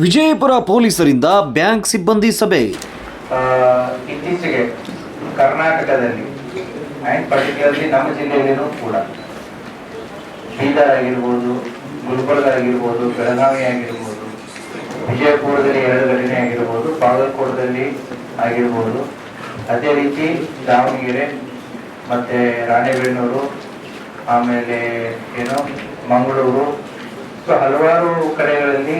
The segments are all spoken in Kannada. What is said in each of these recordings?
ವಿಜಯಪುರ ಪೊಲೀಸರಿಂದ ಬ್ಯಾಂಕ್ ಸಿಬ್ಬಂದಿ ಸಭೆ. ಇತ್ತೀಚೆಗೆ ಕರ್ನಾಟಕದಲ್ಲಿ ಪರ್ಟಿಕ್ಯುಲರ್ಲಿ ನಮ್ಮ ಜಿಲ್ಲೆಯಲ್ಲಿನೂ ಕೂಡ ಬೀದರ್ ಆಗಿರ್ಬೋದು ಗುಲ್ಬರ್ಗ ಆಗಿರ್ಬೋದು ಬೆಳಗಾವಿ ಆಗಿರ್ಬೋದು ವಿಜಯಪುರದಲ್ಲಿ ಎರಡು ಘಟನೆ ಆಗಿರ್ಬೋದು, ಬಾಗಲಕೋಟದಲ್ಲಿ ಆಗಿರ್ಬೋದು, ಅದೇ ರೀತಿ ದಾವಣಗೆರೆ ಮತ್ತೆ ರಾಣೆಬೆನ್ನೂರು, ಆಮೇಲೆ ಏನು ಮಂಗಳೂರು, ಸೊ ಹಲವಾರು ಕಡೆಗಳಲ್ಲಿ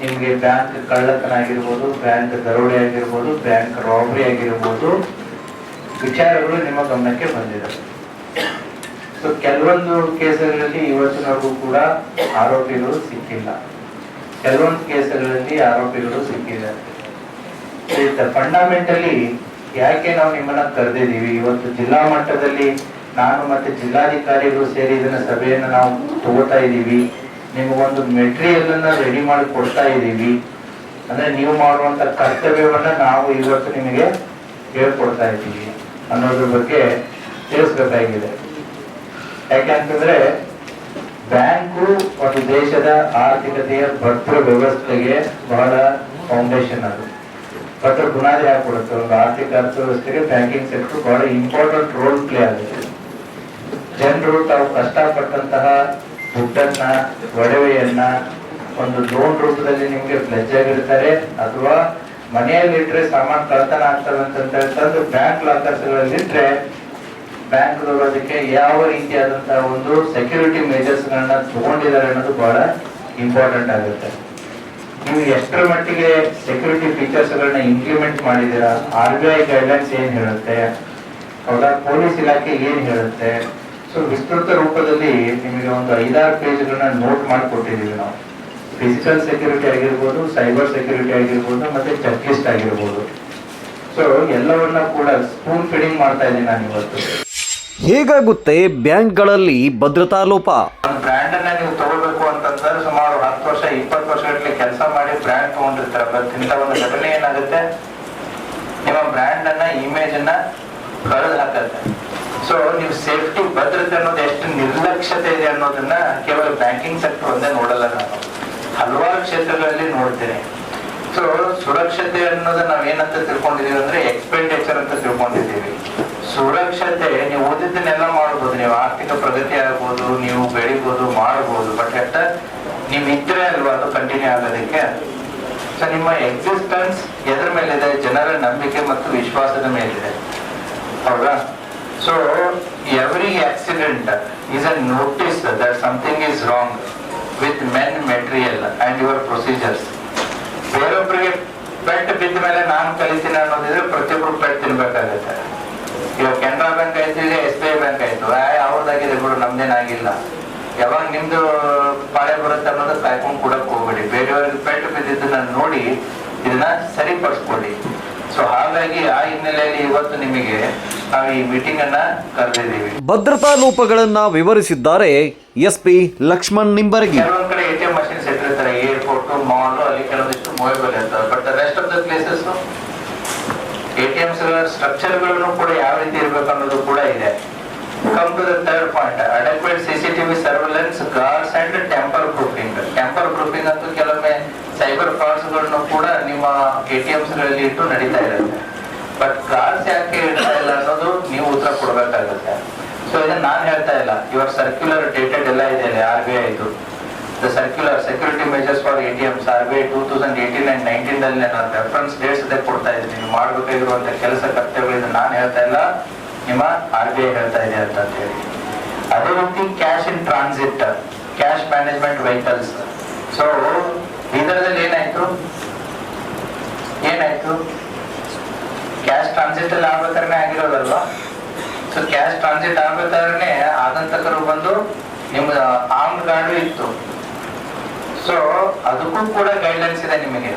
ನಿಮಗೆ ಬ್ಯಾಂಕ್ ಕಳ್ಳತನ ಆಗಿರ್ಬೋದು, ಬ್ಯಾಂಕ್ ದರೋಡೆ ಆಗಿರ್ಬೋದು, ಬ್ಯಾಂಕ್ ರಾಬರಿ ಆಗಿರ್ಬೋದು, ವಿಚಾರಗಳು ನಿಮ್ಮ ಗಮನಕ್ಕೆ ಬಂದಿದೆ. ಸೊ ಕೆಲವೊಂದು ಕೇಸುಗಳಲ್ಲಿ ಇವತ್ತಿನವರೆಗೂ ಕೂಡ ಆರೋಪಿಗಳು ಸಿಕ್ಕಿಲ್ಲ. ಕೆಲವೊಂದು ಕೇಸುಗಳಲ್ಲಿ ಆರೋಪಿಗಳು ಸಿಕ್ಕಿದ್ದಾರೆ ಫಂಡಮೆಂಟಲಿ ಯಾಕೆ ನಾವು ನಿಮ್ಮನ್ನ ಕರೆದಿದ್ದೀವಿ? ಇವತ್ತು ಜಿಲ್ಲಾ ಮಟ್ಟದಲ್ಲಿ ನಾನು ಮತ್ತೆ ಜಿಲ್ಲಾಧಿಕಾರಿಗಳು ಸೇರಿ ಇದನ್ನ ಸಭೆಯನ್ನು ನಾವು ತಗೋತಾ ಇದ್ದೀವಿ. ನಿಮಗೊಂದು ಮೆಟೀರಿಯಲ್ ಅನ್ನ ರೆಡಿ ಮಾಡಿ ಕೊಡ್ತಾ ಇದ್ದೀವಿ. ಅಂದ್ರೆ ನೀವು ಮಾಡುವಂತ ಕರ್ತವ್ಯವನ್ನ ನಾವು ಇವತ್ತು ನಿಮಗೆ ಹೇಳ್ಕೊಡ್ತಾ ಇದ್ದೀವಿ ಅನ್ನೋದ್ರ ಬಗ್ಗೆ ತಿಳಿಸ್ಬೇಕಾಗಿದೆ. ಯಾಕೆಂತಂದ್ರೆ ಬ್ಯಾಂಕು ಒಂದು ದೇಶದ ಆರ್ಥಿಕತೆಯ ಭದ್ರ ವ್ಯವಸ್ಥೆಗೆ ಬಹಳ ಫೌಂಡೇಶನ್ ಅದು. ಭದ್ರ ಬುನಾದಿ ಹಾಕೊಡುತ್ತೆ ಒಂದು ಆರ್ಥಿಕ ಅರ್ಥವ್ಯವಸ್ಥೆಗೆ ಬ್ಯಾಂಕಿಂಗ್ ಸೆಕ್ಟರ್ ಬಹಳ ಇಂಪಾರ್ಟೆಂಟ್ ರೋಲ್ ಪ್ಲೇ ಆಗುತ್ತೆ. ಜನರು ತಾವು ಕಷ್ಟಪಟ್ಟಂತಹ ದುಡ್ಡನ್ನ ಒಡವೆಯನ್ನ ಒಂದು ಲೋನ್ ರೂಪದಲ್ಲಿ ನಿಮ್ಗೆ ಪ್ಲೆಜ್ ಆಗಿರ್ತಾರೆ ಅಥವಾ ಮನೆಯಲ್ಲಿಟ್ರೆ ಸಾಮಾನು ಕಳ್ತನ ಆಗ್ತವೆ ಅಂತ ತಂದು ಬ್ಯಾಂಕ್ ಲಾಕರ್ಸ್ ಗಳಲ್ಲಿಟ್ರೆ ಬ್ಯಾಂಕ್ ಅದಕ್ಕೆ ಯಾವ ರೀತಿಯಾದಂತಹ ಒಂದು ಸೆಕ್ಯೂರಿಟಿ ಮೇಜರ್ಸ್ ಗಳನ್ನ ತಗೊಂಡಿದ್ದಾರೆ ಅನ್ನೋದು ಬಹಳ ಇಂಪಾರ್ಟೆಂಟ್ ಆಗುತ್ತೆ. ನೀವು ಎಷ್ಟರ ಮಟ್ಟಿಗೆ ಸೆಕ್ಯೂರಿಟಿ ಫೀಚರ್ಸ್ ಗಳನ್ನ ಇಂಪ್ಲಿಮೆಂಟ್ ಮಾಡಿದೀರಾ ಆರ್ ಬಿ ಐ ಗೈಡ್ಲೈನ್ಸ್ ಏನ್ ಹೇಳುತ್ತೆ? ಹೌದಾ? ಪೊಲೀಸ್ ಇಲಾಖೆ ಏನ್ ಹೇಳುತ್ತೆ? ಸೊ ವಿಸ್ತೃತ ರೂಪದಲ್ಲಿ ನಿಮಗೆ ಒಂದು ಐದಾರು ಪೇಜ್ಗಳನ್ನ ನೋಟ್ ಮಾಡಿಕೊಟ್ಟಿದ್ದೀವಿ ನಾವು. ಫಿಸಿಕಲ್ ಸೆಕ್ಯೂರಿಟಿ ಆಗಿರ್ಬೋದು ಸೈಬರ್ ಸೆಕ್ಯೂರಿಟಿ ಆಗಿರ್ಬೋದು ಮತ್ತೆ ಚೆಕ್ ಲಿಸ್ಟ್ ಆಗಿರ್ಬೋದು. ಸೊ ಎಲ್ಲವನ್ನ ಕೂಡ ಸ್ಪೂನ್ ಫೀಡಿಂಗ್ ಮಾಡ್ತಾ ಇದ್ದೀನಿ ನಾನು ಇವತ್ತು. ಹೇಗಾಗುತ್ತೆ ಬ್ಯಾಂಕ್ಗಳಲ್ಲಿ ಭದ್ರತಾ ಲೋಪ? ಒಂದು ಬ್ರ್ಯಾಂಡ್ ಅನ್ನ ನೀವು ತಗೋಬೇಕು ಅಂತಂದ್ರೆ ಸುಮಾರು ಹತ್ತು ವರ್ಷ ಇಪ್ಪತ್ತು ವರ್ಷಗಟ್ಟಲೆ ಕೆಲಸ ಮಾಡಿ ಬ್ರ್ಯಾಂಡ್ ತಗೊಂಡಿರ್ತಾರೆ. ಬಟ್ ಇಂಥ ಒಂದು ಘಟನೆ ಏನಾಗುತ್ತೆ? ನಿಮ್ಮ ಬ್ರ್ಯಾಂಡ್ ಅನ್ನ ಇಮೇಜ್ ಅನ್ನ ಕಳೆದು ಹಾಕತ್ತೆ ಸೊ ನೀವು ಸೇಫ್ಟಿ ಭದ್ರತೆ ಅನ್ನೋದು ಎಷ್ಟು ನಿರ್ಲಕ್ಷ್ಯತೆ ಇದೆ ಅನ್ನೋದನ್ನ ಕೇವಲ ಬ್ಯಾಂಕಿಂಗ್ ಸೆಕ್ಟರ್ ಒಂದೇ ನೋಡಲ್ಲ ನಾನು. ಹಲವಾರು ಕ್ಷೇತ್ರಗಳಲ್ಲಿ ನೋಡ್ತೇನೆ. ಸೊ ಸುರಕ್ಷತೆ ಅನ್ನೋದು ನಾವ್ ಏನಂತ ತಿಳ್ಕೊಂಡಿದೀವಿ ಅಂದ್ರೆ ಎಕ್ಸ್ಪೆಂಡಿಚರ್ ಅಂತ ತಿಳ್ಕೊಂಡಿದ್ದೀವಿ. ಸುರಕ್ಷತೆ, ನೀವು ಓದಿದ್ದನ್ನೆಲ್ಲ ಮಾಡ್ಬೋದು. ನೀವು ಆರ್ಥಿಕ ಪ್ರಗತಿ ಆಗ್ಬೋದು, ನೀವು ಬೆಳಿಬೋದು ಮಾಡಬಹುದು ಬಟ್ ಅಟ್ಟ ನೀವು ಇದ್ರೆ ಅಲ್ವಾ ಅದು ಕಂಟಿನ್ಯೂ ಆಗೋದಕ್ಕೆ? ಸೊ ನಿಮ್ಮ ಎಕ್ಸಿಸ್ಟೆನ್ಸ್ ಎದ್ರ ಮೇಲಿದೆ, ಜನರ ನಂಬಿಕೆ ಮತ್ತು ವಿಶ್ವಾಸದ ಮೇಲಿದೆ. ಹೌದಾ? So every accident is a notice that something is wrong with men material and your procedures ಬೇರೊಬ್ಬರಿಗೆ ಪೆಟ್ ಬಿದ್ದ ಮೇಲೆ ನಾನು ಕಲಿತೀನಿ ಅನ್ನೋದಿದ್ರೆ ಪ್ರತಿಯೊಬ್ಬರು ಪೆಟ್ ತಿನ್ಬೇಕಾಗತ್ತೆ. ಇವಾಗ ಕೆನರಾ ಬ್ಯಾಂಕ್ ಆಯ್ತು ಈಗ ಎಸ್ ಬಿ ಐ ಬ್ಯಾಂಕ್ ಆಯ್ತು. ಅವ್ರದ್ದಾಗಿದೆ ಬಿಡು ನಮ್ದೇನಾಗಿಲ್ಲ ಯಾವಾಗ ನಿಮ್ದು ಪಾಳೆ ಬರುತ್ತೆ ಅನ್ನೋದು ಕಾಯ್ಕೊಂಡು ಕೊಡಕ್ ಹೋಗ್ಬೇಡಿ. ಬೇರೆಯವ್ರಿಗೆ ಪೆಟ್ಟು ಬಿದ್ದಿದ್ದನ್ನ ನೋಡಿ, ಇದನ್ನ ಸರಿಪಡಿಸ್ಕೊಳ್ಳಿ. ಸೊ ಹಾಗಾಗಿ ಆ ಹಿನ್ನೆಲೆಯಲ್ಲಿ ಇವತ್ತು ನಿಮಗೆ ನಾವು ಈ ಮೀಟಿಂಗ್ ಅನ್ನ ಕರೆದಿದ್ದೀವಿ. ಭದ್ರತಾ ಲೋಪಗಳನ್ನ ವಿವರಿಸಿದ್ದಾರೆ ಎಸ್ಪಿ ಲಕ್ಷ್ಮಣ್ ನಿಂಬರ್ಗಿ. ಕೆಲವೊಂದ್ ಕಡೆ ಎ ಟಿ ಎಂ ಮಷಿನ್ಸ್ ಇಟ್ಟಿರ್ತಾರೆ ಏರ್ಪೋರ್ಟ್ ಮಾಲ್ ಅಲ್ಲಿ ಕೆಲವೊಂದಿಷ್ಟು ಮೊಬೈಲ್ ಅಂತ but rest of the places A T Ms ಸ್ಟ್ರಕ್ಚರ್ಗಳನ್ನು ಕೂಡ ಯಾವ ರೀತಿ ಇರಬೇಕು ಅನ್ನೋದು ಕೂಡ ಇದೆ. Come to the third point adequate TV surveillance guards and tamper proofing tamper proofing ಅಂತೂ ಕೆಲವೊಮ್ಮೆ ಸೈಬರ್ ಫ್ರಾಡ್ಸ್ಗಳನ್ನು ಕೂಡ ನಿಮ್ಮ ಎ ಟಿ ಎಮ್ಸ್ಗಳಲ್ಲಿ ಇಟ್ಟು ನಡೀತಾ ಇರುತ್ತೆ. ಬಟ್ ಫ್ರಾಡ್ಸ್ ಯಾಕೆ ಇಡ್ತಾ ಇಲ್ಲ ಅನ್ನೋದು ನೀವು ಉತ್ತರ ಕೊಡ್ಬೇಕಾಗುತ್ತೆ. ಸೊ ಇದನ್ನ ನಾನು ಹೇಳ್ತಾ ಇಲ್ಲ. ಇವರ್ ಸರ್ಕ್ಯುಲರ್ ಡೇಟೆಡ್ ಎಲ್ಲ ಇದೆ ಆರ್ ಬಿ ಐದು the. Circular security measures for A T Ms R B I two thousand eighteen and nineteen ಅಲ್ಲಿ ನಾನು ರೆಫರೆನ್ಸ್ ಡೇಟ್ಸ್ ಅದೇ ಕೊಡ್ತಾ ಇದ್ದೀನಿ. ನೀವು ಮಾಡಬೇಕಾಗಿರುವಂತ ಕೆಲಸ ಕರ್ತವ್ಯಗಳಿಂದ ನಾನು ಹೇಳ್ತಾ ಇಲ್ಲ. ನಿಮ್ಮ ಆರ್ ಬಿ ಐ ಹೇಳ್ತಾ ಇದೆ ಅಂತ ಹೇಳಿ ಅದೇ ರೀತಿ cash in transit cash management vehicles so ಬೀದರ್ದಲ್ಲಿ ಏನಾಯ್ತು? ಏನಾಯ್ತು? ಕ್ಯಾಶ್ ಟ್ರಾನ್ಸಿಟ್ ಅಲ್ಲಿ ಆಗ್ಬೇಕಾದ್ರೆ ಆಗಿರೋದಲ್ವಾ? ಸೊ ಕ್ಯಾಶ್ ಟ್ರಾನ್ಸಿಟ್ ಆಗ್ಬೇಕಾದ್ರೆ ಆಗಂತಕರು ಬಂದು ನಿಮ್ಮ ಆರ್ಮ್ ಗಾರ್ಡು ಇತ್ತು. ಸೊ ಅದಕ್ಕೂ ಕೂಡ ಗೈಡ್ಲೈನ್ಸ್ ಇದೆ ನಿಮಗೆ.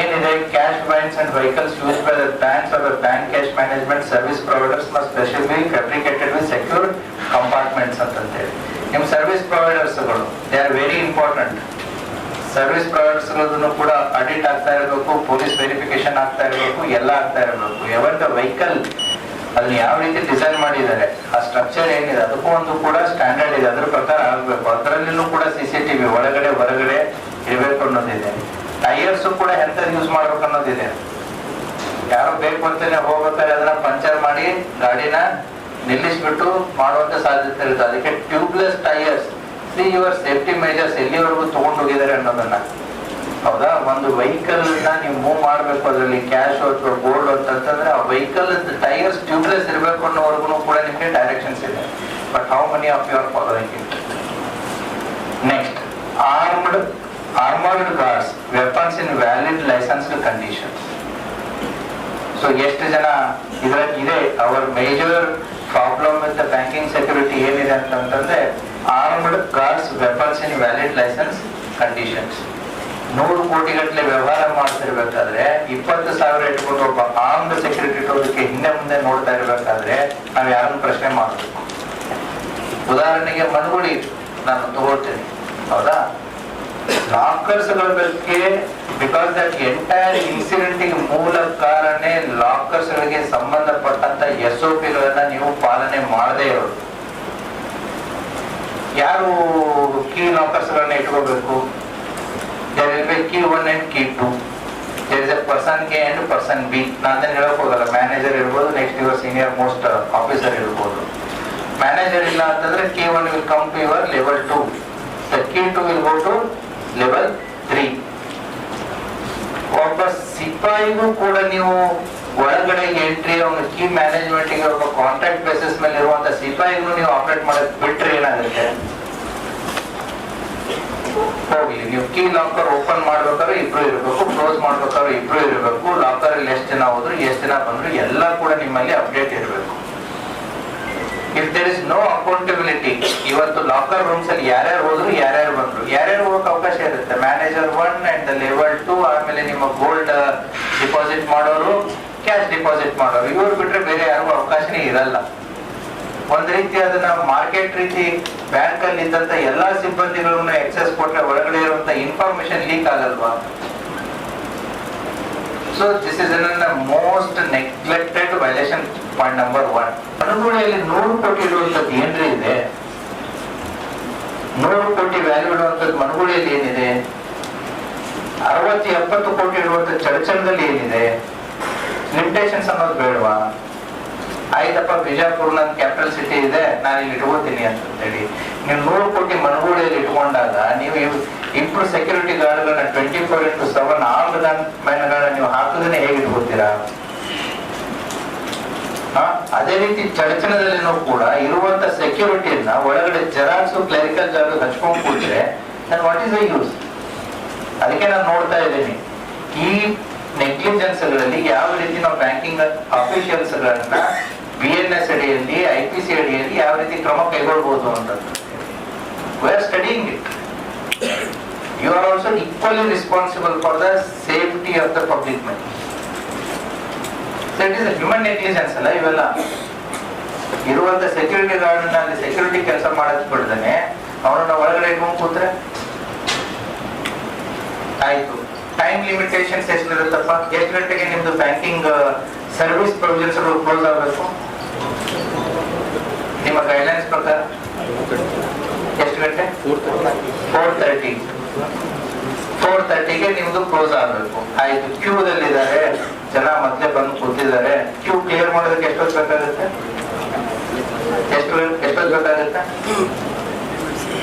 ಏನಿದೆ? Cash banks and vehicles use by banks or bank cash management service providers must specially fabricated with secure compartments ಅಂತಂತೇಳಿ. ನಿಮ್ಮ service ಪ್ರೊವೈಡರ್ಸ್ಗಳು they are very important service providers ಕೂಡ ಆಡಿಟ್ ಆಗ್ತಾ ಇರಬೇಕು ಪೊಲೀಸ್ ವೆರಿಫಿಕೇಶನ್ ಆಗ್ತಾ ಇರಬೇಕು, ಎಲ್ಲ ಆಗ್ತಾ ಇರಬೇಕು. ಯಾವತ್ತ ವೆಹಿಕಲ್ ಅದನ್ನ ಯಾವ ರೀತಿ ಡಿಸೈನ್ ಮಾಡಿದ್ದಾರೆ, ಆ ಸ್ಟ್ರಕ್ಚರ್ ಏನಿದೆ, ಅದಕ್ಕೂ ಒಂದು ಕೂಡ ಸ್ಟ್ಯಾಂಡರ್ಡ್ ಇದೆ. ಅದ್ರ ಪ್ರಕಾರ ಆಗ್ಬೇಕು. ಅದರಲ್ಲಿನೂ ಕೂಡ ಸಿ ಸಿ ಟಿ ವಿ ಒಳಗಡೆ, ಹೊರಗಡೆ ಇರಬೇಕು ಅನ್ನೋದಿದೆ. ಟೈರ್ಸ್ ಕೂಡ ಎಂತ ಯೂಸ್ ಮಾಡ್ಬೇಕು ಅನ್ನೋದಿದೆ. ಯಾರು ಬೇಕು ಅಂತಾನೆ ಹೋಗ್ಬೇಕಾದ್ರೆ ಅದನ್ನ ಪಂಚರ್ ಮಾಡಿ ಗಾಡಿನ ನಿಲ್ಲಿಸ್ಬಿಟ್ಟು ಮಾಡುವಂತ ಸಾಧ್ಯತೆ ಇರುತ್ತೆ. ಅದಕ್ಕೆ tubeless tyres see your safety measures ಎಲ್ಲಿವರೆಗೂ ತಗೊಂಡು ಹೋಗಿದ್ದಾರೆ ಅನ್ನೋದನ್ನ. ಹೌದಾ? ಒಂದು ವೆಹಿಕಲ್ನ ನೀವು ಮೂವ್ ಮಾಡ್ಬೇಕು, ಅದರಲ್ಲಿ ಕ್ಯಾಶ್ ಅಥವಾ ಗೋಲ್ಡ್ ಅಂತಂದ್ರೆ ಆ ವೆಹಿಕಲ್ ಟೈರ್ಸ್ ಟ್ಯೂಬ್ಲೆಸ್ ಇರಬೇಕು ಅನ್ನೋವರೆಗೂ ಕೂಡ ನಿಮಗೆ ಡೈರೆಕ್ಷನ್ಸ್ ಇದೆ. But how many of your following next armed armoured cars weapons in valid licensed conditions so ಎಷ್ಟು ಜನ ಇದ್ರ ಇದೆ? Our major problem with banking security ಏನಿದೆ ಅಂತಂತಂದ್ರೆ armed guards weapons in valid license conditions ನೂರು ಕೋಟಿ ಗಟ್ಟಲೆ ವ್ಯವಹಾರ ಮಾಡ್ತಿರ್ಬೇಕಾದ್ರೆ, ಇಪ್ಪತ್ತು ಸಾವಿರ ಇಟ್ಕೊಂಡು ಒಬ್ಬ ಆರ್ಮ್ಡ್ ಸೆಕ್ಯೂರಿಟಿ ಇಟ್ಟೋದಕ್ಕೆ ಹಿಂದೆ ಮುಂದೆ ನೋಡ್ತಾ ಇರ್ಬೇಕಾದ್ರೆ ನಾವು ಯಾರನ್ನು ಪ್ರಶ್ನೆ ಮಾಡಬೇಕು? ಉದಾಹರಣೆಗೆ ಮನುಗುಳಿ ನಾನು ತಗೊಳ್ತೇನೆ. ಹೌದಾ? ಲಾಕರ್ಸ್ಗಳ ಬಗ್ಗೆ ಬಿಕಾಸ್ ದಟ್ ಎಂಟೈರ್ ಇನ್ಸಿಡೆಂಟ್ಗೆ ಮೂಲ ಕಾರಣ ಲಾಕರ್ಸ್ ಗಳಿಗೆ ಸಂಬಂಧಪಟ್ಟಂತ ಎಸ್ ಒ ಪಿಗಳನ್ನ ನೀವು ಪಾಲನೆ ಮಾಡದೇ ಇರೋದು. ಯಾರು ಕೀ ಲಾಕರ್ಸ್ ಗಳನ್ನ ಇಟ್ಕೋಬೇಕು there will be key one and key two there is a person K and person B ನಾನು ಹೇಳಕ್ ಹೋಗಲ್ಲ. ಮ್ಯಾನೇಜರ್ ಇರ್ಬೋದು next your senior most officer ಇರ್ಬೋದು. ಮ್ಯಾನೇಜರ್ ಇಲ್ಲ ಅಂತಂದ್ರೆ key one will come to your level two the key two will go to level three ಒಬ್ಬ ಸಿಪಾಯಿಗೂ ಕೂಡ ನೀವು ಒಳಗಡೆ ಎಂಟ್ರಿ ಅವನ ಕೀ ಮ್ಯಾನೇಜ್ಮೆಂಟ್ ಒಬ್ಬ ಕಾಂಟ್ರಾಕ್ಟ್ ಬೇಸಿಸ್ ಮೇಲೆ ಇರುವಂತ ಸಿಪಾಯಿಗೂ ನೀವು ಆಪರೇಟ್ ಮಾಡಕ್ ಬಿಟ್ರೆ ಏನಾಗುತ್ತೆ? ಹೋಗ್ಲಿ, ನೀವು ಕೀ ಲಾಕರ್ ಓಪನ್ ಮಾಡ್ಬೇಕಾದ್ರೆ ಇಬ್ರು ಇರಬೇಕು ಕ್ಲೋಸ್ ಮಾಡ್ಬೇಕಾದ್ರೆ ಇಬ್ರು ಇರಬೇಕು ಲಾಕರ್ ಅಲ್ಲಿ ಎಷ್ಟು ಜನ ಹೋದ್ರು, ಎಷ್ಟು ಜನ ಬಂದ್ರು, ಎಲ್ಲ ಕೂಡ ನಿಮ್ಮಲ್ಲಿ ಅಪ್ಡೇಟ್ ಇರಬೇಕು. If there is no accountability ಇವತ್ತು ಲಾಕರ್ ರೂಮ್ಸ್ ಅಲ್ಲಿ ಯಾರ್ಯಾರು ಹೋದ್ರು, ಯಾರ್ಯಾರು ಬಂದ್ರು, ಯಾರ್ಯಾರು ಹೋಗಕ್ ಅವಕಾಶ ಇರುತ್ತೆ? Manager one and level two ಆಮೇಲೆ ನಿಮ್ಮ ಗೋಲ್ಡ್ ಡಿಪಾಸಿಟ್ ಮಾಡೋರು ಕ್ಯಾಶ್ ಡಿಪಾಸಿಟ್ ಮಾಡೋರು. ಇವ್ರು ಬಿಟ್ರೆ ಬೇರೆ ಯಾರಿಗೂ ಅವಕಾಶನೇ ಇರಲ್ಲ. ಒಂದ್ ರೀತಿ ಅದನ್ನ ಮಾರ್ಕೆಟ್ ರೀತಿ ಬ್ಯಾಂಕ್ ಅಲ್ಲಿ ಇದ್ದಂತ ಎಲ್ಲಾ ಸಿಬ್ಬಂದಿಗಳನ್ನು ಎಕ್ಸೆಸ್ ಕೊಟ್ಟರೆ ಒಳಗಡೆ ಇರುವಂತ ಇನ್ಫಾರ್ಮೇಶನ್ ಲೀಕ್ ಆಗಲ್ವಾ? So this is most neglected violation point number one ಅನುಗುಣಿಯಲ್ಲಿ ನೂರು ಕೋಟಿ ಇರುವಂತದ್ದು ಏನ್ರಿ ಇದೆ? ನೂರು ಕೋಟಿ ವ್ಯಾಲ್ಯೂ ಇರುವಂತದ್ದು ಮನುಗುಳಿಯಲ್ಲಿ ಏನಿದೆ? ಅರವತ್ತು, ಎಪ್ಪತ್ತು ಕೋಟಿ ಇರುವಂತ ಚಡಚಣದಲ್ಲಿ ಏನಿದೆ? ಲಿಮಿಟೇಷನ್ಸ್ ಅನ್ನೋದು ಬೇಡವಾ? ಆಯ್ತಪ್ಪ ಬಿಜಾಪುರ್ ನನ್ನ ಕ್ಯಾಪಿಟಲ್ ಸಿಟಿ ಇದೆ ನಾನು ಇಲ್ಲಿ ಇಟ್ಕೋತೀನಿ ಅಂತ ಹೇಳಿ. ನೀವು ನೂರು ಕೋಟಿ ಮನಗೂಳಿಯಲ್ಲಿ ಇಟ್ಕೊಂಡಾಗ ನೀವು ಇಬ್ರು ಸೆಕ್ಯೂರಿಟಿ ಗಾರ್ಡ್ಗಳನ್ನ ಟ್ವೆಂಟಿ ಫೋರ್ ಇಂಟು ಸೆವೆನ್ ಆರ್ಡ್ ಮೈನಗಳನ್ನ ನೀವು ಹಾಕುದನ್ನೇ ಹೇಗೆ ಇಟ್ಕೋತೀರಾ ಅದೇ ರೀತಿ ಚಡಚಣದಲ್ಲಿನೂ ಕೂಡ ಇರುವಂತ ಸೆಕ್ಯೂರಿಟಿಯನ್ನ ಒಳಗಡೆ ಜೆರಾಕ್ಸ್ ಕ್ಲರಿಕಲ್ ಜಾಗ ಹಚ್ಕೊಂಡ್ ಕೂತ್ರೆ ವಾಟ್ ಇಸ್ ದ ಯೂಸ್ ಅದಕ್ಕೆ ನಾನು ನೋಡ್ತಾ ಇದ್ದೀನಿ. ಈ ನೆಗ್ಲಿಜೆನ್ಸ್ಗಳಲ್ಲಿ ಯಾವ ರೀತಿ ನಾವು ಬ್ಯಾಂಕಿಂಗ್ ಅಫಿಷಿಯಲ್ಸ್ ಗಳನ್ನ ಬಿ ಎನ್ ಎಸ್ ಅಡಿಯಲ್ಲಿ, ಐ ಪಿ ಸಿ ಅಡಿಯಲ್ಲಿ ಯಾವ ರೀತಿ ಕ್ರಮ ಕೈಗೊಳ್ಬಹುದು ಅಂತ studying it you are also equally responsible for the safety of the public money it is human negligence ಅಲ್ಲ ಇವೆಲ್ಲ. ಇರುವಂತ ಸೆಕ್ಯೂರಿಟಿ ಗಾರ್ಡ್ ಅಲ್ಲಿ ಸೆಕ್ಯೂರಿಟಿ ಕೆಲಸ ಮಾಡಕ್ ಬಿಡ್ದೇನೆ ಅವನನ್ನ ಒಳಗಡೆ ಕೂತ್ರೆ, ಆಯ್ತು. ಟೈಮ್ ಲಿಮಿಟೇಷನ್ಸ್ ಎಷ್ಟಿರುತ್ತಪ್ಪ ಎಷ್ಟು ಗಂಟೆಗೆ ನಿಮ್ದು ಬ್ಯಾಂಕಿಂಗ್ ಸರ್ವಿಸ್ ಪ್ರೊವಿಷನ್ಸ್ ಕ್ಲೋಸ್ ಆಗಬೇಕು. ನಿಮ್ಮ ಗೈಡ್ಲೈನ್ಸ್ ಪ್ರಕಾರ. ಎಷ್ಟು ಗಂಟೆ? ಫೋರ್ ತರ್ಟಿ ಫೋರ್ ತರ್ಟಿಗೆ ನಿಮ್ದು ಕ್ಲೋಸ್ ಆಗಬೇಕು. ಆಯ್ತು ಕ್ಯೂದಲ್ಲಿ ಇದ್ದಾರೆ ಜನ ಮೊದ್ಲೇ ಬಂದು ಕೂತಿದ್ದಾರೆ. ಕ್ಯೂ ಕ್ಲಿಯರ್ ಮಾಡೋದಕ್ಕೆ ಎಷ್ಟೊತ್ತು ಬೇಕಾಗುತ್ತೆ? ಎಷ್ಟು ಎಷ್ಟೊತ್ತು ಬೇಕಾಗುತ್ತೆ?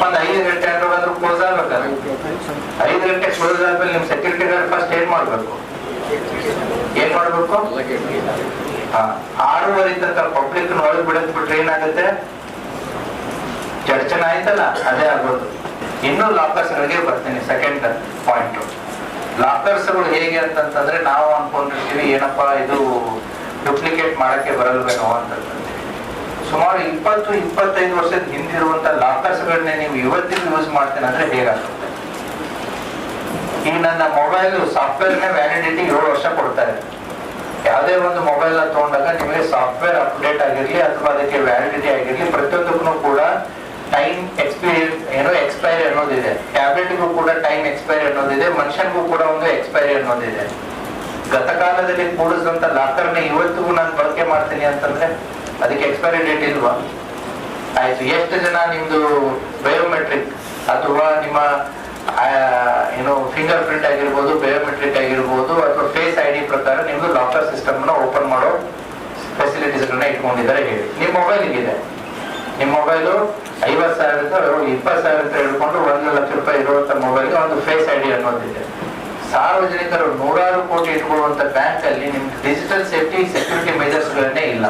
ಒಂದ್ ಐದು ಗಂಟೆ ಅನ್ನೋದಾದ್ರೂ ಕ್ಲೋಸ್ ಆಗ್ಬೇಕಾದ್ರೆ ಐದು ಗಂಟೆ ಕ್ಲೋಸ್ ಆದ್ಮೇಲೆ ನಿಮ್ ಸೆಕ್ಯೂರಿಟಿ ಗಾರ್ಡ್ ಫಸ್ಟ್ ಏನ್ ಮಾಡ್ಬೇಕು? ಏನ್ ಮಾಡ್ಬೇಕು? ಹಾ ಆರೂವರೆ ತನಕ ಪಬ್ಲಿಕ್ ಒಳಗೆ ಬಿಡಕ್ ಬಿಟ್ರೆ ಏನಾಗುತ್ತೆ? ಚರ್ಚನ ಆಯ್ತಲ್ಲ, ಅದೇ ಆಗೋದು. ಇನ್ನೂ ಲಾಕರ್ಸ್ ಗಳಿಗೆ ಬರ್ತೀನಿ ಸೆಕೆಂಡ್ ಪಾಯಿಂಟ್ ಲಾಕರ್ಸ್ಗಳು ಹೇಗೆ ಅಂತಂತಂದ್ರೆ ನಾವು ಅನ್ಕೊಂಡಿರ್ತೀವಿ, ಏನಪ್ಪಾ ಇದು ಡೂಪ್ಲಿಕೇಟ್ ಮಾಡಕ್ಕೆ ಬರಲ್ವೇನೋ ಅಂತಂದ್ರೆ. ಸುಮಾರು ಇಪ್ಪತ್ತು, ಇಪ್ಪತ್ತೈದು ವರ್ಷದ ಹಿಂದಿರುವಂತ ಲಾಕರ್ಸ್ ಗಳನ್ನೇ ನೀವು ಇವತ್ತಿಗೂ ಯೂಸ್ ಮಾಡ್ತೇನೆ ಅಂದ್ರೆ ಹೇಗಾಗುತ್ತೆ ಈ ನನ್ನ ಮೊಬೈಲ್ ಸಾಫ್ಟ್ವೇರ್ನ ವ್ಯಾಲಿಡಿಟಿ ಏಳು ವರ್ಷ ಕೊಡ್ತಾರೆ. ಯಾವುದೇ ಒಂದು ಮೊಬೈಲ್ನ ತಗೊಂಡಾಗ ನಿಮಗೆ ಸಾಫ್ಟ್ವೇರ್ ಅಪ್ಡೇಟ್ ಆಗಿರ್ಲಿ ಅಥವಾ ಅದಕ್ಕೆ ವ್ಯಾಲಿಡಿಟಿ ಆಗಿರ್ಲಿ ಪ್ರತಿಯೊಂದಕ್ಕೂ ಕೂಡ ಟೈಮ್ ಎಕ್ಸ್ಪೀರಿಯನ್ಸ್ ಏನೋ ಎಕ್ಸ್ಪೈರಿ ಅನ್ನೋದಿದೆ. ಟ್ಯಾಬ್ಲೆಟ್ಗೂ ಕೂಡ ಟೈಮ್ ಎಕ್ಸ್ಪೈರಿ ಅನ್ನೋದಿದೆ. ಮನುಷ್ಯನಿಗೂ ಕೂಡ ಒಂದು ಎಕ್ಸ್ಪೈರಿ ಅನ್ನೋದಿದೆ. ಗತಕಾಲದಲ್ಲಿ ಕೂಡಿಸಿದಂತ ಲಾಕರ್ನ ಇವತ್ತಿಗೂ ನಾನು ಬಳಕೆ ಮಾಡ್ತೀನಿ ಅಂತಂದ್ರೆ ಅದಕ್ಕೆ ಎಕ್ಸ್ಪೈರಿ ಡೇಟ್ ಇಲ್ವಾ? ಆಯ್ತು, ಎಷ್ಟು ಜನ ನಿಮ್ದು ಬಯೋಮೆಟ್ರಿಕ್ ಅಥವಾ ನಿಮ್ಮ ಏನು ಫಿಂಗರ್ ಪ್ರಿಂಟ್ ಆಗಿರ್ಬೋದು ಬಯೋಮೆಟ್ರಿಕ್ ಆಗಿರ್ಬೋದು ಅಥವಾ ಫೇಸ್ ಐ ಡಿ ಪ್ರಕಾರ ನಿಮ್ದು ಲಾಕರ್ ಸಿಸ್ಟಮ್ನ ಓಪನ್ ಮಾಡೋ ಫೆಸಿಲಿಟೀಸ್ ಗಳನ್ನ ಇಟ್ಕೊಂಡಿದ್ದಾರೆ ಹೇಳಿ. ನಿಮ್ ಮೊಬೈಲ್ ಇದೆ ನಿಮ್ ಮೊಬೈಲು ಐವತ್ ಸಾವಿರದ ಇಪ್ಪತ್ ಸಾವಿರ ಅಂತ ಹೇಳ್ಕೊಂಡು ಒಂದು ಲಕ್ಷ ರೂಪಾಯಿ ಇರುವಂತ ಮೊಬೈಲ್ ಒಂದು ಫೇಸ್ ಐ ಡಿ ಅನ್ನೋದಿದೆ. ಸಾರ್ವಜನಿಕರು ನೂರಾರು ಕೋಟಿ ಇಟ್ಕೊಳ್ಳುವಂತ ಬ್ಯಾಂಕ್ ಅಲ್ಲಿ ನಿಮ್ಗೆ ಡಿಜಿಟಲ್ ಸೇಫ್ಟಿ ಸೆಕ್ಯೂರಿಟಿ ಮೆಜರ್ಸ್ ಗಳನ್ನೇ ಇಲ್ಲ.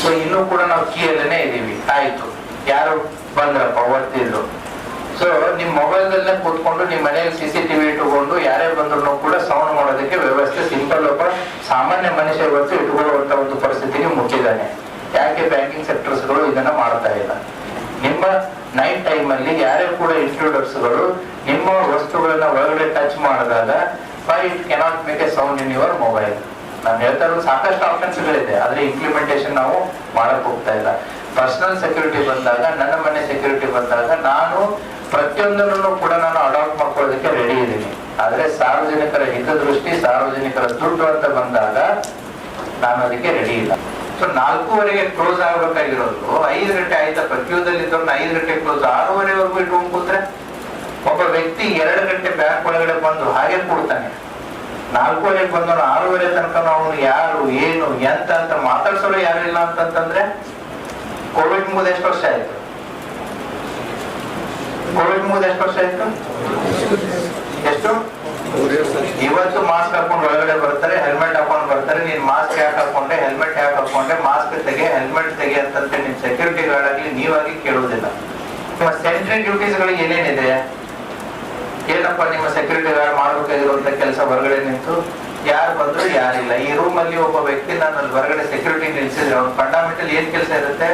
ಸೊ ಇನ್ನೂ ಕೂಡ ನಾವು ಕೀಯಲ್ಲೇ ಇದೀವಿ ಆಯ್ತು. ಯಾರು ಬಂದ್ರಪ್ಪ? ಒತ್ತಿದ್ರು. ಸೊ ನಿಮ್ ಮೊಬೈಲ್ದಲ್ಲೇ ಕೂತ್ಕೊಂಡು, ನಿಮ್ ಮನೆಯಲ್ಲಿ ಸಿ ಸಿ ಟಿವಿ ಇಟ್ಟುಕೊಂಡು, ಯಾರೇ ಬಂದ್ರು ಕೂಡ ಸೌಂಡ್ ಮಾಡೋದಕ್ಕೆ ವ್ಯವಸ್ಥೆ ಸಿಂಪಲ್ ಒಬ್ಬ ಸಾಮಾನ್ಯ ಮನುಷ್ಯ ಇವತ್ತು ಇಟ್ಕೊಳ್ಳುವಂತ ಒಂದು ಪರಿಸ್ಥಿತಿಗೆ ಮುಟ್ಟಿದ್ದಾನೆ. ಯಾಕೆ ಬ್ಯಾಂಕಿಂಗ್ ಸೆಕ್ಟರ್ಸ್ಗಳು ಇದನ್ನ ಮಾಡ್ತಾ ಇಲ್ಲ? ನಿಮ್ಮ ನೈಟ್ ಟೈಮ್ ಅಲ್ಲಿ ಯಾರೇ ಕೂಡ ಇಂಟ್ರೂಡರ್ಸ್ಗಳು ನಿಮ್ಮ ವಸ್ತುಗಳನ್ನ ಒಳಗಡೆ ಟಚ್ ಮಾಡಿದಾಗ by it cannot make a sound in your mobile ನಾನು ಹೇಳ್ತಾ ಇರೋದು ಸಾಕಷ್ಟು ಆಪ್ಷನ್ಸ್ ಗಳಿದೆ. ಆದ್ರೆ ಇಂಪ್ಲಿಮೆಂಟೇಷನ್ ನಾವು ಮಾಡಕ್ ಹೋಗ್ತಾ ಇಲ್ಲ. ಪರ್ಸನಲ್ ಸೆಕ್ಯೂರಿಟಿ ಬಂದಾಗ, ನನ್ನ ಮನೆ ಸೆಕ್ಯೂರಿಟಿ ಬಂದಾಗ ನಾನು ಪ್ರತಿಯೊಂದನ್ನು ಕೂಡ ನಾನು ಅಡಾಪ್ಟ್ ಮಾಡ್ಕೊಳ್ಳೋದಕ್ಕೆ ರೆಡಿ ಇದ್ದೀನಿ. ಆದ್ರೆ ಸಾರ್ವಜನಿಕರ ಹಿತದೃಷ್ಟಿ, ಸಾರ್ವಜನಿಕರ ದುಡ್ಡು ಅಂತ ಬಂದಾಗ ನಾನು ಅದಕ್ಕೆ ರೆಡಿ ಇಲ್ಲ. ಸೊ ನಾಲ್ಕೂವರೆಗೆ ಕ್ಲೋಸ್ ಆಗ್ಬೇಕಾಗಿರೋದು. ಐದು ಗಂಟೆ ಆಯ್ತಾ? ಪ್ರತಿಯೊಂದಲ್ಲಿ ಇದ್ದವ್ರನ್ನ ಐದು ಗಂಟೆ ಕ್ಲೋಸ್ ಆರೂವರೆವರೆಗೂ ಇಟ್ಕೊಂಡು ಕೂತ್ರೆ ಒಬ್ಬ ವ್ಯಕ್ತಿ ಎರಡು ಗಂಟೆ ಬ್ಯಾಂಕ್ ಒಳಗಡೆ ಬಂದು ಹಾಗೆ ಕೊಡ್ತಾನೆ. ನಾಲ್ಕೂವರೆಗೆ ಬಂದವನು, ಆರೂವರೆ ತನಕ ನಾವು ಯಾರು, ಏನು ಎಂತ ಅಂತ ಮಾತಾಡ್ಸೋರು ಯಾರು ಇಲ್ಲ ಅಂತಂತಂದ್ರೆ ಕೋವಿಡ್ ಮುಗಿದ ಎಷ್ಟು ವರ್ಷ ಆಯ್ತು? ಕೋವಿಡ್ ಮುಗಿದ ಎಷ್ಟು ವರ್ಷ ಆಯ್ತು? ಎಷ್ಟು? ಇವತ್ತು ಮಾಸ್ಕ್ ಹಾಕೊಂಡು ಒಳಗಡೆ ಬರ್ತಾರೆ ಹೆಲ್ಮೆಟ್ ಹಾಕೊಂಡು ಬರ್ತಾರೆ, ನೀನ್ ಮಾಸ್ಕ್ ಯಾಕೆ ಹಾಕೊಂಡೆ ಹೆಲ್ಮೆಟ್ ಯಾಕೆ ಹಾಕೊಂಡೆ ಮಾಸ್ಕ್ ತೆಗೆ ಹೆಲ್ಮೆಟ್ ತೆಗೆ ಅಂತಂತ ನಿಮ್ ಸೆಕ್ಯೂರಿಟಿ ಗಾರ್ಡ್ ಆಗ್ಲಿ ನೀವಾಗಿ ಕೇಳುವುದಿಲ್ಲ ನಿಮ್ಮ ಸೆಂಟ್ರಿ ಡ್ಯೂಟೀಸ್ ಗಳಿಗೆ ಏನೇನಿದೆ? ಏನಪ್ಪ ನಿಮ್ಮ ಸೆಕ್ಯೂರಿಟಿ ಗಾರ್ಡ್ ಮಾಡ್ಬೇಕಾಗಿರುವಂತ ಕೆಲಸ ಹೊರಗಡೆ ನಿಂತು? ಯಾರು ಬಂದ್ರು ಯಾರಿಲ್ಲ. ಈ ರೂಮ್ ಅಲ್ಲಿ ಒಬ್ಬ ವ್ಯಕ್ತಿ ನಾನು ಅಲ್ಲಿ ಹೊರಗಡೆ ಸೆಕ್ಯೂರಿಟಿ ನಿಲ್ಸಿದ್ರೆ ಅವ್ನ ಫಂಡಾಮೆಂಟಲ್ ಏನ್ ಕೆಲಸ ಇರುತ್ತೆ?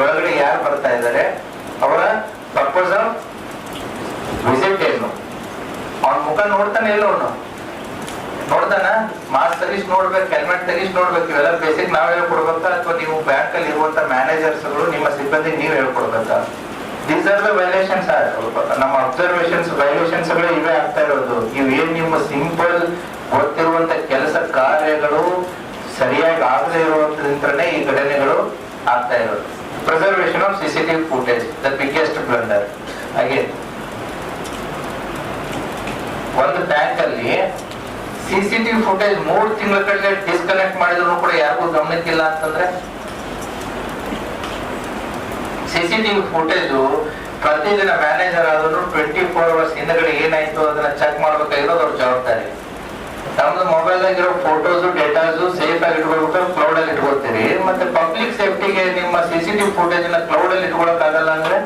ಒಳಗಡೆ ಯಾರು ಬರ್ತಾ ಇದ್ದಾರೆ ಅವರ ಪರ್ಪಸ್? ವಿಸಿಟ್ ಏನು? ಅವ್ನ ಮುಖ ನೋಡ್ತಾನೆ ಇಲ್ಲ ಅವನು? ನೋಡ್ತಾನ ಮಾಸ್ಕ್ ತಗಿಸ್ ನೋಡ್ಬೇಕು ಹೆಲ್ಮೆಟ್ ತಗಿಸ್ ನೋಡ್ಬೇಕು, ಇವೆಲ್ಲ ಬೇಸಿಕ್ ನಾವ್ ಹೇಳ್ಕೊಡ್ಬೇಕಾ? ಅಥವಾ ನೀವು ಬ್ಯಾಂಕ್ ಅಲ್ಲಿ ಇರುವಂತ ಮ್ಯಾನೇಜರ್ಸ್ಗಳು, ನಿಮ್ಮ ಸಿಬ್ಬಂದಿ ನೀವು ಹೇಳ್ಕೊಡ್ಬೇಕಾ? ದೀಸ್ ಆರ್ ದ ವೈಲೇಷನ್ಸ್ ನಮ್ಮ ಅಬ್ಸರ್ವೇಷನ್ಸ್ ವೈಲೇಷನ್ಸ್ ಇವೇ ಆಗ್ತಾ ಇರೋದು ಇವ್ ಏನ್ ನಿಮ್ಮ ಸಿಂಪಲ್ ಗೊತ್ತಿರುವಂತ ಕೆಲಸ ಕಾರ್ಯಗಳು ಸರಿಯಾಗಿ ಆಗದೇ ಇರುವಂತದಿಂದನೇ ಈ ಘಟನೆಗಳು ಆಗ್ತಾ ಇರೋದು. Preservation of CCTV footage the biggest blunder ಹಾಗೆ ಒಂದು ಬ್ಯಾಂಕ್ ಅಲ್ಲಿ ಸಿಸಿಟಿವಿ ಫುಟೇಜ್ ಮೂರು ತಿಂಗಳ ಕಡೆ ಡಿಸ್ಕನೆಕ್ಟ್ ಮಾಡಿದ್ರು ಕೂಡ ಯಾರಿಗೂ ಗಮನಕ್ಕಿಲ್ಲ ಅಂತಂದ್ರೆ ಸಿಸಿಟಿವಿ ಫುಟೇಜ್ ಪ್ರತಿದಿನ ಮ್ಯಾನೇಜರ್ ಆದ್ರೂ ಟ್ವೆಂಟಿ ಫೋರ್ ಅವರ್ಸ್ ಹಿಂದ್ಗಡೆ ಏನಾಯ್ತು ಅದನ್ನ ಚೆಕ್ ಮಾಡ್ಬೇಕಾಗಿರೋದು ಅವ್ರ ಜವಾಬ್ದಾರಿ. ನಮ್ದು ಮೊಬೈಲ್ ಆಗಿರೋ ಫೋಟೋಸ್ ಡೇಟಾಸ್ ಸೇಫ್ ಆಗಿ ಇಟ್ಕೊಳ್ಬೇಕು ಕ್ಲೌಡ್ ಅಲ್ಲಿ ಇಟ್ಕೊಳ್ತೀರಿ. ಮತ್ತೆ ಪಬ್ಲಿಕ್ ಸೇಫ್ಟಿಗೆ ನಿಮ್ಮ ಸಿಸಿಟಿವಿ ಫುಟೇಜ್ನ ಕ್ಲೌಡ್ ಅಲ್ಲಿ ಇಟ್ಕೊಳಕ್ ಆಗಲ್ಲ ಅಂದ್ರೆ?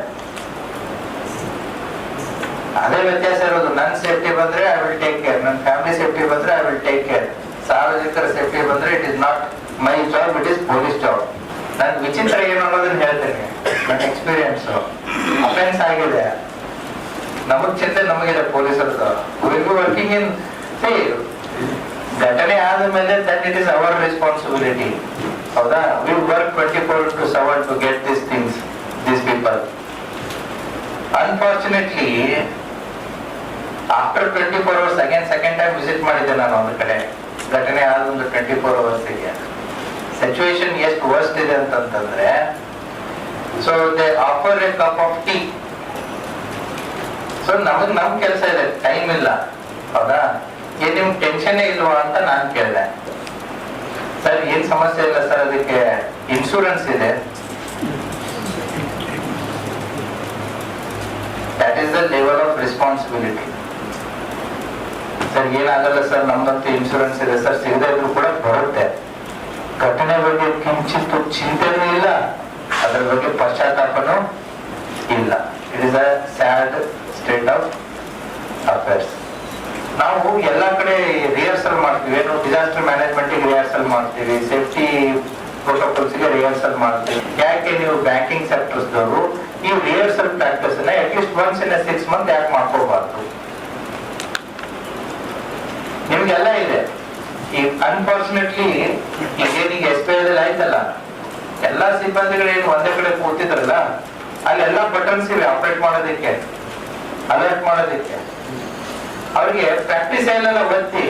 ಅದೇ ವ್ಯತ್ಯಾಸ ಇರೋದು. ನನ್ ಸೇಫ್ಟಿ ಬಂದ್ರೆ ಐ ವಿಲ್ ಟೇಕ್ ಕೇರ್ ನನ್ನ ಫ್ಯಾಮಿಲಿ ಸೇಫ್ಟಿ ಬಂದ್ರೆ ಐ ವಿಲ್ ಟೇಕ್ ಕೇರ್ ಸಾರ್ವಜನಿಕರ ಸೇಫ್ಟಿ ಬಂದ್ರೆ it is not my job it is police job ನನ್ ವಿಚಿತ್ರ ಏನು ಅನ್ನೋದನ್ನ ಹೇಳ್ತೇನೆ. ನನ್ನ ಎಕ್ಸ್ಪೀರಿಯನ್ಸ್ ಅಫೆನ್ಸ್ ಆಗಿದೆ ನಮಗ್ ಚಿಂತೆ ನಮಗಿದೆ ಪೊಲೀಸರದು ವಿ ವರ್ಕಿಂಗ್ ಇನ್ ಘಟನೆ ಆದ ಮೇಲೆ that it is our responsibility ಹೌದಾ we work twenty four to seven to get this things this people unfortunately after twenty four hours again second time visit ಮಾಡಿದ್ದೆ ನಾನು ಒಂದು ಕಡೆ. ಘಟನೆ ಆದ ಒಂದು ಟ್ವೆಂಟಿ ಫೋರ್ ಅವರ್ಸ್ಗೆ ಸಿಚುವೇಶನ್ ಎಷ್ಟು ವರ್ಸ್ಟ್ ಇದೆ ಅಂತಂತಂದ್ರೆ so they offer a cup of tea so ನಮಗ್ ನಮ್ ಕೆಲಸ ಇದೆ ಟೈಮ್ ಇಲ್ಲ. ಹೌದಾ? ಏನ್ ನಿಮ್ ಟೆನ್ಷನ್ ಇಲ್ವಾ ಅಂತ ನಾನ್ ಕೇಳಿದೆ. ಸರ್, ಏನ್ ಸಮಸ್ಯೆ ಇಲ್ಲ ಸರ್ ಅದಕ್ಕೆ? ಇನ್ಶೂರೆನ್ಸ್ ಇದೆ. That is the level of responsibility sir, ಏನಾಗಲ್ಲ ಸರ್, ನಮ್ಮಂತೂ ಇನ್ಶೂರೆನ್ಸ್ ಇದೆ. ಸರ್, ಸಿಗದೇ ಇದ್ರು ಕೂಡ ಬರುತ್ತೆ. ಘಟನೆ ಬಗ್ಗೆ ಕಿಂಚಿತ್ತು ಚಿಂತೆನೂ ಇಲ್ಲ. ಅದರ ಬಗ್ಗೆ ಪಶ್ಚಾತ್ತಾಪನೂ ಇಲ್ಲ. It is a sad state of affairs ನಾವು ಎಲ್ಲಾ ಕಡೆ ರಿಹರ್ಸಲ್ ಮಾಡ್ತೀವಿ. ಏನು ಡಿಸಾಸ್ಟರ್ ಮ್ಯಾನೇಜ್ಮೆಂಟ್ ರಿಹರ್ಸಲ್ ಮಾಡ್ತೀವಿ. ಸೇಫ್ಟಿ ಪ್ರೋಟೋಕಾಲ್ಸ್ಗೆ ರಿಹರ್ಸಲ್ ಮಾಡ್ತೀವಿ. ಯಾಕೆ ನೀವು ಬ್ಯಾಂಕಿಂಗ್ ಸೆಕ್ಟರ್ಸ್ ದವರು, ಈ rehearsal ಪ್ರಾಕ್ಟೀಸ್ನ at least once in six month ಯಾಕೆ ಮಾಡ್ಕೋಬಾರ್ದು ನಿಮ್ಗೆಲ್ಲ ಇದೆ. ಈ ಅನ್ಫಾರ್ಚುನೇಟ್ಲಿ ಏನೀಗ ಎಸ್ ಆಯ್ತಲ್ಲ? ಎಲ್ಲಾ ಸಿಬ್ಬಂದಿಗಳು ಏನು ಒಂದೇ ಕಡೆ ಕೂತಿದ್ರಲ್ಲ ಅಲ್ಲೆಲ್ಲ ಬಟನ್ಸ್ ಇವೆ ಆಪರೇಟ್ ಮಾಡೋದಕ್ಕೆ ಅಲರ್ಟ್ ಮಾಡೋದಕ್ಕೆ. ಅವ್ರಿಗೆ ಪ್ರಾಕ್ಟೀಸ್ ಏನೆಲ್ಲ ಒತ್ತಿ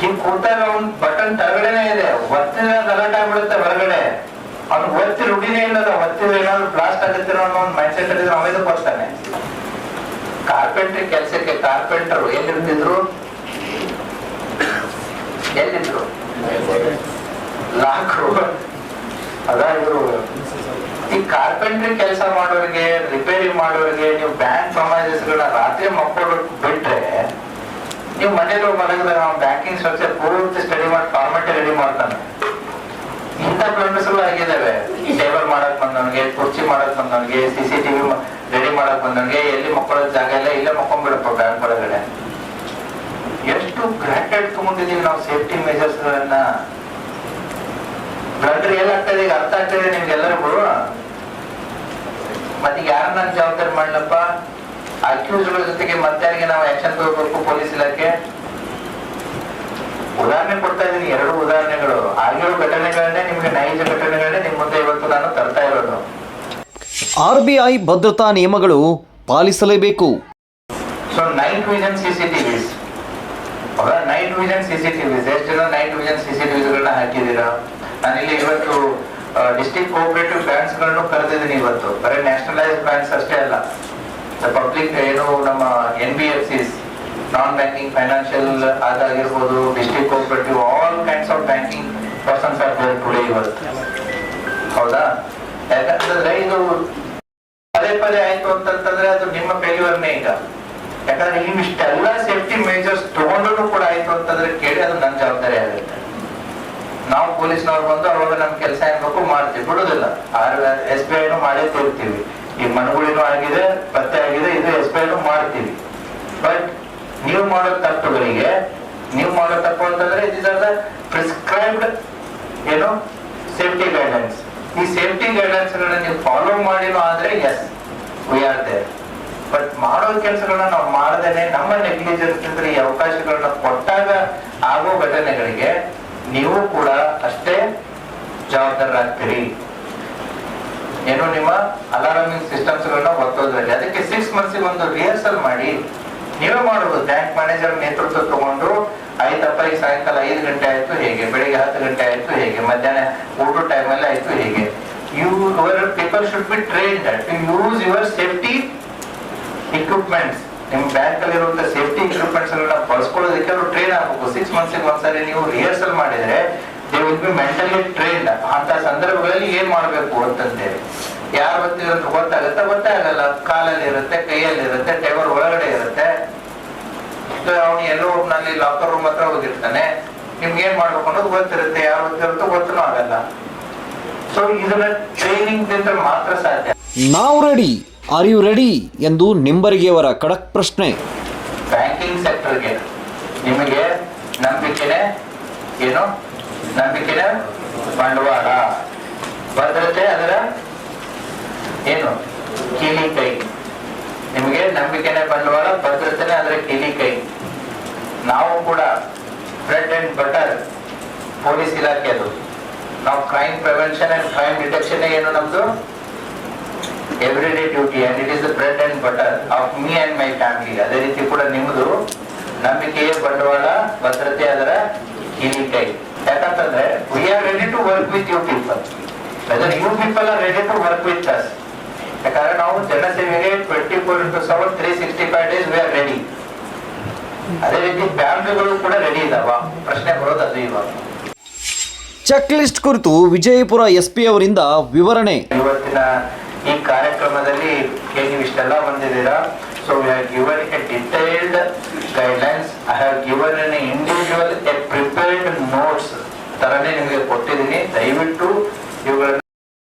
ಹಿಂಗ್ ಕೂತಾಗ ಒಂದ್ ಬಟನ್ ತಳಗಡೆನೆ ಇದೆ, ಒತ್ತಿದ್ರೆ ಅಲರ್ಟ್ ಆಗ್ಬಿಡುತ್ತೆ ಹೊರಗಡೆ. ಅವ್ನು ಒತ್ತಿ ರುಡಿನೇ ಇಲ್ಲದ, ಒತ್ತಿದ್ರೆ ಏನಾದ್ರು ಬ್ಲಾಸ್ಟ್ ಆಗುತ್ತೆ ಅನ್ನೋ ಒಂದು ಮೈಂಡ್ ಸೆಟ್ ಇದ್ರೆ ಅವೇದು ಬರ್ತಾನೆ ಕಾರ್ಪೆಂಟ್ರಿ ಕೆಲಸಕ್ಕೆ ಕಾರ್ಪೆಂಟರ್ ಎಲ್ಲಿರ್ತಿದ್ರು? ಎಲ್ಲಿದ್ರು? ಇವರು ಈ ಕಾರ್ಪೆಂಟ್ರಿ ಕೆಲಸ ಮಾಡೋರಿಗೆ ರಿಪೇರಿ ಮಾಡೋರಿಗೆ, ನೀವು ಬ್ಯಾಂಕ್ ಸಮಾಜಗಳ ರಾತ್ರಿ ಮಕ್ಕಳು ಬಿಟ್ರೆ, ನೀವು ಮನೇಲಿ ನಾವು ಬ್ಯಾಂಕಿಂಗ್ ಸ್ಟ್ರಕ್ಚರ್ ಪೂರ್ತಿ ಸ್ಟಡಿ ಮಾಡಿ ಫಾರ್ಮೆಟ್ ರೆಡಿ ಮಾಡ್ತಾನೆ. ಇಂಥ ಗಳು ಆಗಿದ್ದಾವೆ. ಟೇಬಲ್ ಮಾಡಕ್ ಬಂದವನಿಗೆ, ಕುರ್ಚಿ ಮಾಡಕ್ ಬಂದವನಿಗೆ ಸಿ ಸಿ ಟಿವಿ ರೆಡಿ ಮಾಡಕ್ ಬಂದವನಿಗೆ, ಎಲ್ಲಿ ಮಕ್ಕಳ ಜಾಗ ಇಲ್ಲ, ಇಲ್ಲೇ ಮಕ್ಕೊಂಡ್ಬಿಡಪ್ಪ ಬ್ಯಾಂಕ್ ಒಳಗಡೆ. ಎಷ್ಟು ಗ್ರಾಂಟೆಡ್ ತಗೊಂಡಿದೀವಿ ನಾವು ಸೇಫ್ಟಿ ಮೆಜರ್ಸ್ ಗಳನ್ನ. ಬ್ಲಡರ್ ಏನಾಗ್ತದೆ ಈಗ ಅರ್ಥ ಆಗ್ತದೆ ನಿಮ್ಗೆಲ್ಲರಿಗೂ ಮತ್ತೆ ಯಾರನ್ನ ನಾನ್ ಜವಾಬ್ದಾರಿ ಮಾಡ್ಲಪ್ಪ? ಅಕ್ಯೂಸ್ಗಳ ಜೊತೆಗೆ ಮತ್ತಾರಿಗೆ ನಾವು ಆಕ್ಷನ್ ತಗೋಬೇಕು ಪೊಲೀಸ್ ಇಲಾಖೆ. ಉದಾಹರಣೆ ಕೊಡ್ತಾ ಇದ್ದೀನಿ ಎರಡು ಉದಾಹರಣೆಗಳು. ಆಗಿರೋ ಘಟನೆಗಳನ್ನೇ ನಿಮ್ಗೆ ನೈಜ ಘಟನೆಗಳನ್ನೇ ನಿಮ್ ಮುಂದೆ ಇವತ್ತು ನಾನು ತರ್ತಾ ಇರೋದು. ಆರ್ಬಿಐ ಭದ್ರತಾ ನಿಯಮಗಳು ಪಾಲಿಸಲೇಬೇಕು. So night vision CCTVs night vision CCTVs ಎಷ್ಟು ಜನ ನೈಟ್ ವಿಷನ್ ಸಿಸಿಟಿವಿಸ್ ಗಳನ್ನ ಹಾಕಿದೀರಾ ನಾನಿಲ್ಲಿ ಇವತ್ತು ಡಿಸ್ಟ್ರಿಕ್ಟ್ ಕೋಆಪರೇಟಿವ್ ಬ್ಯಾಂಕ್ಸ್ಗಳನ್ನು ಕರೆದಿದ್ದೀನಿ ಇವತ್ತು. ಬರೀ ನ್ಯಾಷನಲೈಸ್ ಬ್ಯಾಂಕ್ಸ್ ಅಷ್ಟೇ ಅಲ್ಲ. ಪಬ್ಲಿಕ್ ಏನು ನಮ್ಮ N B F Cs non banking financial ಅದಾಗಿರ್ಬೋದು district cooperative all kinds of banking persons are there today ಇವತ್ತು. ಹೌದಾ? ಯಾಕಂತಂದ್ರೆ ಇದು ಪದೇ ಪದೇ ಆಯ್ತು ಅಂತಂತಂದ್ರೆ ಅದು ನಿಮ್ಮ ಫೇಲ್ಯೂರ್ನೇ ಈಗ. ಯಾಕಂದ್ರೆ ನೀವು ಸೇಫ್ಟಿ ಮೇಜರ್ಸ್ ತಗೊಂಡ್ರು ಕೂಡ ಆಯ್ತು ಅಂತಂದ್ರೆ ಕೇಳಿ, ಅದು ನನ್ನ ಜವಾಬ್ದಾರಿ ಆಗುತ್ತೆ. ನಾವು ಪೊಲೀಸ್ನವ್ರು ಬಂದು ಅವಾಗ ನಮ್ ಕೆಲಸ ಏನ್ಬೇಕು ಮಾಡ್ತೀವಿ. ಬಿಡುದಿಲ್ಲ. ಎಸ್ ಬಿ ಐನು ಮಾಡೇ ತೋರ್ತೀವಿ. ಈ ಮನಗುಳಿನೂ ಆಗಿದೆ, ಪತ್ತೆ ಆಗಿದೆ, ಇದು ಎಸ್ ಬಿ ಐನು ಮಾಡ್ತೀವಿ. ಬಟ್ ನೀವು ಮಾಡೋ ತಪ್ಪುಗಳಿಗೆ, ನೀವು ಮಾಡೋ ತಪ್ಪು ಅಂತಂದ್ರೆ ಇಟ್ ಆರ್ ದ ಪ್ರಿಸ್ಕ್ರೈಬ್ಡ್ ಏನು ಸೇಫ್ಟಿ ಗೈಡೆನ್ಸ್ ಈ ಸೇಫ್ಟಿ ಗೈಡೆನ್ಸ್ ಗಳನ್ನ ನೀವು ಫಾಲೋ ಮಾಡಿನೂ ಆದ್ರೆ yes we are there but ಮಾಡೋ ಕೆಲಸಗಳನ್ನ ನಾವು ಮಾಡದೇನೆ ನಮ್ಮ ನೆಗ್ಲಿಜೆನ್ಸ್ ಅಂದ್ರೆ ಈ ಅವಕಾಶಗಳನ್ನ ಕೊಟ್ಟಾಗ ಆಗೋ ಘಟನೆಗಳಿಗೆ ನೀವು ಕೂಡ ಅಷ್ಟೇ ಜವಾಬ್ದಾರರಾಗ್ತೀರಿ ಏನು ನಿಮ್ಮ ಅಲಾರಾಮಿಂಗ್ ಸಿಸ್ಟಮ್ಸ್ ಗಳನ್ನ ಒತ್ತೋದ್ರಲ್ಲಿ. ಅದಕ್ಕೆ ಸಿಕ್ಸ್ ಮಂತ್ಸ್ ಒಂದು ರಿಹರ್ಸಲ್ ಮಾಡಿ, ನೀವೇ ಮಾಡಬಹುದು ಬ್ಯಾಂಕ್ ಮ್ಯಾನೇಜರ್ ನೇತೃತ್ವ ತಗೊಂಡು ಆಯ್ತಪ್ಪ ಈಗ ಸಾಯಂಕಾಲ ಐದು ಗಂಟೆ ಆಯ್ತು, ಹೇಗೆ? ಬೆಳಿಗ್ಗೆ ಹತ್ತು ಗಂಟೆ ಆಯ್ತು, ಹೇಗೆ? ಮಧ್ಯಾಹ್ನ ಊಟ ಟೈಮಲ್ಲಿ ಆಯ್ತು, ಹೇಗೆ? You people should be train use your safety equipments ನಿಮ್ಮ ಬ್ಯಾಂಕ್ ಅಲ್ಲಿ ಇರುವಂತ ಸೇಫ್ಟಿ ಇಕ್ವಿಪ್ಮೆಂಟ್ಸ್ ಎಲ್ಲ ಬಳಸ್ಕೊಳ್ಳೋದಕ್ಕೆ ಅವರು ಟ್ರೈನ್ ಆಗಬೇಕು. ಸಿಕ್ಸ್ ಮಂತ್ಸ್ ಒಂದ್ಸಾರಿ ನೀವು ರಿಹರ್ಸಲ್ ಮಾಡಿದ್ರೆ they will be mentally trained ಅಂತ ಸಂದರ್ಭಗಳಲ್ಲಿ ಏನ್ ಮಾಡ್ಬೇಕು ಅಂತಂದೇಳಿ ಯಾರು ಅಂತ ಗೊತ್ತಾಗುತ್ತೆ, ಗೊತ್ತೇ ಆಗಲ್ಲ. ಕಾಲಲ್ಲಿ ಇರುತ್ತೆ, ಕೈಯಲ್ಲಿ ಇರುತ್ತೆ ಟೇಬಲ್ ಒಳಗಡೆ ಇರುತ್ತೆ. ಅವನು ಎಲ್ಲೋ ಒಬ್ನಲ್ಲಿ ಲಾಕರ್ ರೂಮ್ ಹತ್ರ ಹೋಗಿರ್ತಾನೆ. ನಿಮ್ಗೆ ಏನ್ ಮಾಡ್ಬೇಕು ಅನ್ನೋದು ಗೊತ್ತಿರುತ್ತೆ. ಯಾರು ಗೊತ್ತಿರುತ್ತೋ ಗೊತ್ತೂ ಆಗಲ್ಲ. ಸೊ ಇದನ್ನ ಟ್ರೈನಿಂಗ್ ಮಾತ್ರ ಸಾಧ್ಯ. ನಾವು ರೆಡಿ ಆರ್ ಯು ರೆಡಿ ಎಂದು ನಿಂಬರಿಗೆಯವರ ಖಡಕ್ ಪ್ರಶ್ನೆ. ಬ್ಯಾಂಕಿಂಗ್ ಸೆಕ್ಟರ್ಗೆ ನಿಮಗೆ ನಂಬಿಕೆನೆ ಏನು? ನಂಬಿಕೆನೆ ಬಂಡವಾಳ. ಭದ್ರತೆ ಅದರ ಏನು? ಕೀಲಿ ಕೈ ನಿಮಗೆ ನಂಬಿಕೆನೆ ಬಂಡವಾಳ, ಭದ್ರತೆನೆ ಅದರ ಕೀಲಿ ಕೈ ನಾವು ಕೂಡ ಬ್ರೆಡ್ ಅಂಡ್ ಬಟರ್ ಪೊಲೀಸ್ ಇಲಾಖೆದು ನಾವು crime prevention and crime detection ಏನು ನಮ್ದು? Every day duty and it is the bread and butter of me and my family ಅದೇ ರೀತಿ ಕೂಡ ನಿಮ್ಮದು ನಂಬಿಕೆಯ ಬಂಡವಾಳ ಭದ್ರತೆ ಅದರ ಕೀಲಿ ಕೈ ಯಾಕಂತಂದ್ರೆ we are ready to work with you people whether you people are ready to work with us ಯಾಕಂದ್ರೆ ನಾವು ಜನಸೇವೆಗೆ twenty four into seven three sixty five days we are ready ಅದೇ ರೀತಿ ಫ್ಯಾಮಿಲಿಗಳು ಕೂಡ ರೆಡಿ ಇದಾವ. ಪ್ರಶ್ನೆ ಬರೋದು ಅದು ಇವಾಗ. ಚೆಕ್ ಲಿಸ್ಟ್ ಕುರಿತು ವಿಜಯಪುರ ಎಸ್ಪಿ ಅವರಿಂದ ವಿವರಣೆ. ಇವತ್ತಿನ ಈ ಕಾರ್ಯಕ್ರಮದಲ್ಲಿ ಏನ್ ಇಷ್ಟೆಲ್ಲ ಬಂದಿದ್ದೀರಾ? So we have given a detailed guidelines I have given an individual a prepared notes ತರನೇ ನಿಮಗೆ ಕೊಟ್ಟಿದ್ದೀನಿ. ದಯವಿಟ್ಟು ಇವುಗಳನ್ನ